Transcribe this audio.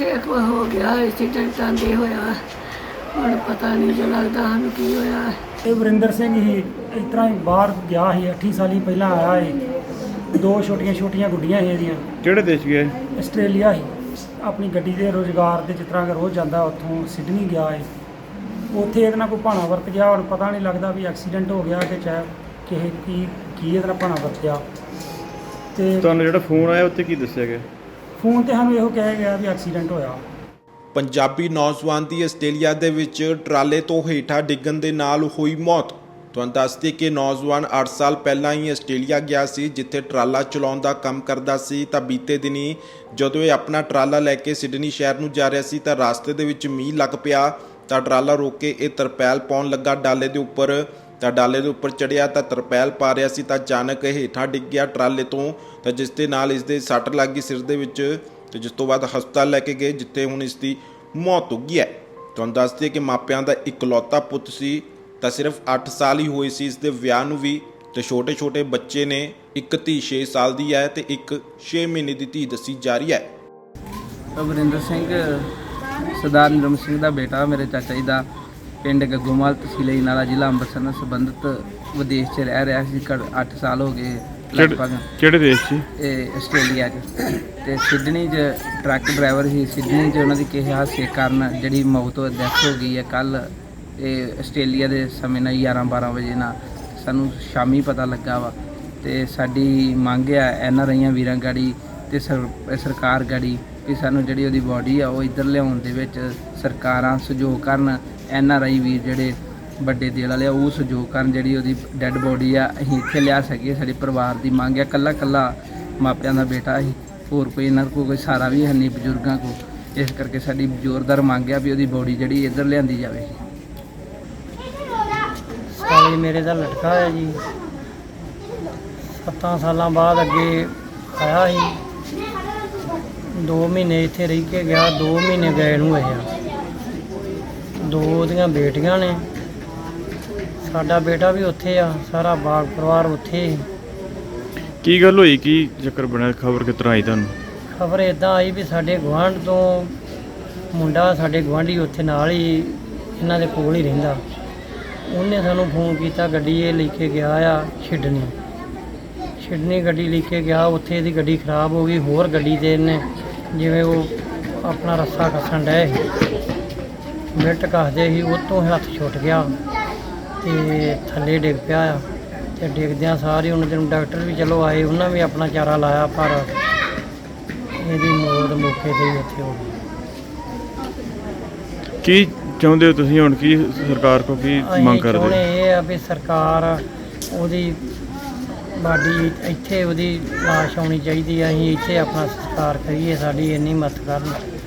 ਇੱਥੇ ਕੋ ਹੋ ਗਿਆ ਐਕਸੀਡੈਂਟ ਆਂਦੇ ਹੋਇਆ। ਹੁਣ ਪਤਾ ਨਹੀਂ ਜੋ ਲੱਗਦਾ ਸਾਨੂੰ ਕੀ ਹੋਇਆ। ਇਹ ਵਰਿੰਦਰ ਸਿੰਘ ਹੀ ਇਸ ਤਰ੍ਹਾਂ ਹੀ ਬਾਹਰ ਗਿਆ ਸੀ 8 ਸਾਲੀ ਪਹਿਲਾਂ ਆਇਆ ਸੀ। ਦੋ ਛੋਟੀਆਂ ਛੋਟੀਆਂ ਗੁੱਡੀਆਂ ਸੀ ਇਹਦੀਆਂ। ਕਿਹੜੇ ਦੇਸ਼ ਗਏ ਆਸਟ੍ਰੇਲੀਆ ਸੀ। ਆਪਣੀ ਗੱਡੀ ਦੇ ਰੋਜ਼ਗਾਰ ਦੇ ਜਿਸ ਤਰ੍ਹਾਂ ਕਿ ਰੋਜ਼ ਜਾਂਦਾ ਉੱਥੋਂ ਸਿਡਨੀ ਗਿਆ ਹੈ ਉੱਥੇ ਇਹਦੇ ਨਾਲ ਕੋਈ ਭਾਣਾ ਵਰਤ ਗਿਆ ਹੁਣ ਪਤਾ ਨਹੀਂ ਲੱਗਦਾ ਵੀ ਐਕਸੀਡੈਂਟ ਹੋ ਗਿਆ ਕਿ ਚਾਹੇ ਕਿਸੇ ਕੀ ਕੀ ਇਹਦੇ ਨਾਲ ਭਾਣਾ ਵਰਤ ਗਿਆ ਤੇ ਤੁਹਾਨੂੰ ਜਿਹੜਾ ਫੋਨ ਆਇਆ ਉੱਤੇ ਕੀ ਦੱਸਿਆ ਗਿਆ? ਫੋਨ ਤੇ ਸਾਨੂੰ ਇਹੋ ਕਿਹਾ ਗਿਆ ਵੀ ਐਕਸੀਡੈਂਟ ਹੋਇਆ। ਪੰਜਾਬੀ ਨੌਜਵਾਨ ਦੀ ਆਸਟ੍ਰੇਲੀਆ ਦੇ ਵਿੱਚ ਟਰਾਲੇ ਤੋਂ ਹੇਠਾਂ ਡਿੱਗਣ ਦੇ ਨਾਲ ਹੋਈ ਮੌਤ। ਤੁਹਾਨੂੰ ਦੱਸਦੇ ਕਿ ਨੌਜਵਾਨ 8 ਸਾਲ ਪਹਿਲਾਂ ਹੀ ਆਸਟ੍ਰੇਲੀਆ ਗਿਆ ਸੀ, ਜਿੱਥੇ ਟਰਾਲਾ ਚਲਾਉਣ ਦਾ ਕੰਮ ਕਰਦਾ ਸੀ। ਤਾਂ ਬੀਤੇ ਦਿਨੀ ਜਦੋਂ ਇਹ ਆਪਣਾ ਟਰਾਲਾ ਲੈ ਕੇ ਸਿਡਨੀ ਸ਼ਹਿਰ ਨੂੰ ਜਾ ਰਿਹਾ ਸੀ, ਤਾਂ ਰਸਤੇ ਦੇ ਵਿੱਚ ਮੀਂਹ ਲੱਗ ਪਿਆ। ਤਾਂ ਟਰਾਲਾ ਰੋਕ ਕੇ ਇਹ ਤਰਪੈਲ ਪਾਉਣ ਲੱਗਾ। ਡਾਲੇ ਦੇ ਉੱਪਰ ਤਾਂ ਡਾਲੇ ਦੇ ਉੱਪਰ ਚੜਿਆ ਤਾਂ ਤਰਪੈਲ ਪਾ ਰਿਹਾ ਸੀ, ਤਾਂ ਅਚਾਨਕ ਹੇਠਾਂ ਡਿੱਗ ਗਿਆ ਟਰਾਲੇ ਤੋਂ, ਤਾਂ ਜਿਸ ਦੇ ਨਾਲ ਇਸ ਦੇ ਸੱਟ ਲੱਗ ਗਈ ਸਿਰ ਦੇ ਵਿੱਚ, ਤੇ ਜਿਸ ਤੋਂ ਬਾਅਦ ਹਸਪਤਾਲ ਲੈ ਕੇ ਗਏ, ਜਿੱਥੇ ਹੁਣ ਇਸ ਦੀ ਮੌਤ ਹੋ ਗਈ ਹੈ। ਤੁਹਾਨੂੰ ਦੱਸ ਦਈਏ ਕਿ ਮਾਪਿਆਂ ਦਾ ਇਕਲੌਤਾ ਪੁੱਤ ਸੀ, ਤਾਂ ਸਿਰਫ 8 ਸਾਲ ਹੀ ਹੋਏ ਸੀ ਇਸ ਦੇ ਵਿਆਹ ਨੂੰ ਵੀ, ਤੇ ਛੋਟੇ ਛੋਟੇ ਬੱਚੇ ਨੇ ਇੱਕ ਧੀ 6 ਸਾਲ ਦੀ ਹੈ ਤੇ ਇੱਕ 6 ਮਹੀਨੇ ਦੀ ਧੀ ਦੱਸੀ ਜਾ ਰਹੀ ਹੈ। ਅਮਰਿੰਦਰ ਸਿੰਘ, ਸਰਦਾਰ ਨਿਰਮ ਸਿੰਘ ਦਾ ਬੇਟਾ, ਮੇਰੇ ਚਾਚਾ ਜੀ ਦਾ। ਪਿੰਡ ਗੱਗੋਮਾਲ ਤਹਿਸੀਲ ਇਨਾਲਾ ਜ਼ਿਲ੍ਹਾ ਅੰਮ੍ਰਿਤਸਰ ਨਾਲ ਸੰਬੰਧਿਤ ਵਿਦੇਸ਼ 'ਚ ਰਹਿ ਰਿਹਾ ਸੀ 8 ਸਾਲ ਹੋ ਗਏ ਲਗਭਗ। ਕਿਹੜੇ ਦੇਸ਼ 'ਚ ਇਹ ਆਸਟ੍ਰੇਲੀਆ 'ਚ। ਤੇ ਸਿਡਨੀ 'ਚ ਟਰੱਕ ਡਰਾਈਵਰ ਸੀ। ਸਿਡਨੀ 'ਚ ਉਹਨਾਂ ਦੀ ਕਿਸੇ ਹਾਦਸੇ ਕਾਰਨ ਜਿਹੜੀ ਮੌਤ ਹੋ ਡੈਥ ਹੋ ਗਈ ਹੈ। ਕੱਲ ਇਹ ਆਸਟ੍ਰੇਲੀਆ ਦੇ ਸਮੇਂ ਨਾਲ 11 12 ਵਜੇ ਨਾਲ ਸਾਨੂੰ ਸ਼ਾਮੀ ਪਤਾ ਲੱਗਾ ਵਾ। ਤੇ ਸਾਡੀ ਮੰਗ ਆ ਐਨ ਆਰ ਆਈਆਂ ਵੀਰਾਂ ਗਾੜੀ ਤੇ ਸਰ- ਸਰਕਾਰ ਗਾੜੀ ਕਿ ਸਾਨੂੰ ਜਿਹੜੀ ਉਹਦੀ ਬਾਡੀ ਆ ਉਹ ਇੱਧਰ ਲਿਆਉਣ ਦੇ ਵਿੱਚ ਸਰਕਾਰਾਂ ਸਹਿਯੋਗ ਕਰਨ। ਐਨ ਆਰ ਆਈ ਵੀਰ ਜਿਹੜੇ ਵੱਡੇ ਦਿਲ ਵਾਲੇ ਆ, ਉਹ ਸਹਿਯੋਗ ਕਰਨ ਜਿਹੜੀ ਉਹਦੀ ਡੈੱਡ ਬੋਡੀ ਆ, ਅਸੀਂ ਇੱਥੇ ਲਿਆ ਸਕੀਏ ਸਾਡੇ ਪਰਿਵਾਰ ਦੀ ਮੰਗ ਆ ਕੱਲਾ ਕੱਲਾ ਮਾਪਿਆਂ ਦਾ ਬੇਟਾ ਸੀ ਹੋਰ ਕੋਈ ਇਹਨਾਂ ਕੋਲ ਕੋਈ ਸਾਰਾ ਵੀ ਹੈ ਨਹੀਂ, ਬਜ਼ੁਰਗਾਂ ਕੋ ਇਸ ਕਰਕੇ ਸਾਡੀ ਜ਼ੋਰਦਾਰ ਮੰਗ ਆ ਵੀ ਉਹਦੀ ਬੋਡੀ ਜਿਹੜੀ ਇੱਧਰ ਲਿਆਂਦੀ ਜਾਵੇ। ਸਾਲੇ ਮੇਰੇ ਦਾ ਲਟਕਾ ਹੈ ਜੀ। 7 ਸਾਲਾਂ ਬਾਅਦ ਅੱਗੇ ਆਇਆ ਸੀ। 2 ਮਹੀਨੇ ਇੱਥੇ ਰਹਿ ਕੇ ਗਿਆ 2 ਮਹੀਨੇ ਗਏ ਨੂੰ ਹੋਏ ਦੋ ਉਹਦੀਆਂ ਬੇਟੀਆਂ ਨੇ। ਸਾਡਾ ਬੇਟਾ ਵੀ ਉੱਥੇ ਆ ਸਾਰਾ ਬਾਗ ਪਰਿਵਾਰ ਉੱਥੇ ਹੀ। ਕੀ ਗੱਲ ਹੋਈ? ਕੀ ਚੱਕਰ ਬਣਿਆ? ਖਬਰ ਕਿਸ ਤਰ੍ਹਾਂ ਆਈ ਤੁਹਾਨੂੰ? ਖਬਰ ਇਦਾਂ ਆਈ ਵੀ ਸਾਡੇ ਗੁਆਂਢ ਤੋਂ ਮੁੰਡਾ ਸਾਡੇ ਗੁਆਂਢੀ ਉੱਥੇ ਨਾਲ ਹੀ ਇਹਨਾਂ ਦੇ ਕੋਲ ਹੀ ਰਹਿੰਦਾ। ਉਹਨੇ ਸਾਨੂੰ ਫੋਨ ਕੀਤਾ ਗੱਡੀ ਇਹ ਲੈ ਕੇ ਗਿਆ ਆ ਛਿੜਨੀ ਛਿੜਨੀ ਗੱਡੀ ਲੈ ਕੇ ਗਿਆ ਉੱਥੇ ਇਹਦੀ ਗੱਡੀ ਖਰਾਬ ਹੋ ਗਈ ਹੋਰ ਗੱਡੀ ਤੇ ਇਹਨੇ ਜਿਵੇਂ ਉਹ ਆਪਣਾ ਰੱਸਾ ਕੱਸਣ ਡਏ ਮਿੰਟ ਕੱਸਦੇ ਸੀ ਉਹ ਤੋਂ ਹੱਥ ਛੁੱਟ ਗਿਆ ਤੇ ਥੱਲੇ ਡਿੱਗ ਪਿਆ ਆ। ਤੇ ਡਿੱਗਦਿਆਂ ਸਾਰੇ ਉਹਨਾਂ ਦਿਨ ਡਾਕਟਰ ਵੀ ਚਲੋ ਆਏ ਉਹਨਾਂ ਵੀ ਆਪਣਾ ਚਾਰਾ ਲਾਇਆ ਪਰ ਇਹਦੀ ਮੌਤ ਮੌਕੇ ਤੇ ਹੀ ਉੱਥੇ ਹੋ ਗਈ। ਕੀ ਚਾਹੁੰਦੇ ਹੋ ਤੁਸੀਂ ਹੁਣ? ਕੀ ਸਰਕਾਰ ਕੋ ਕੀ ਮੰਗ ਕਰਦੇ? ਹੋ? ਇਹ ਆ ਵੀ ਸਰਕਾਰ ਉਹਦੀ ਬਾਡੀ ਇੱਥੇ ਉਹਦੀ ਲਾਸ਼ ਆਉਣੀ ਚਾਹੀਦੀ ਆ। ਅਸੀਂ ਇੱਥੇ ਆਪਣਾ ਸੰਸਕਾਰ ਕਰੀਏ ਸਾਡੀ ਇੰਨੀ ਮਦਦ ਕਰਨ।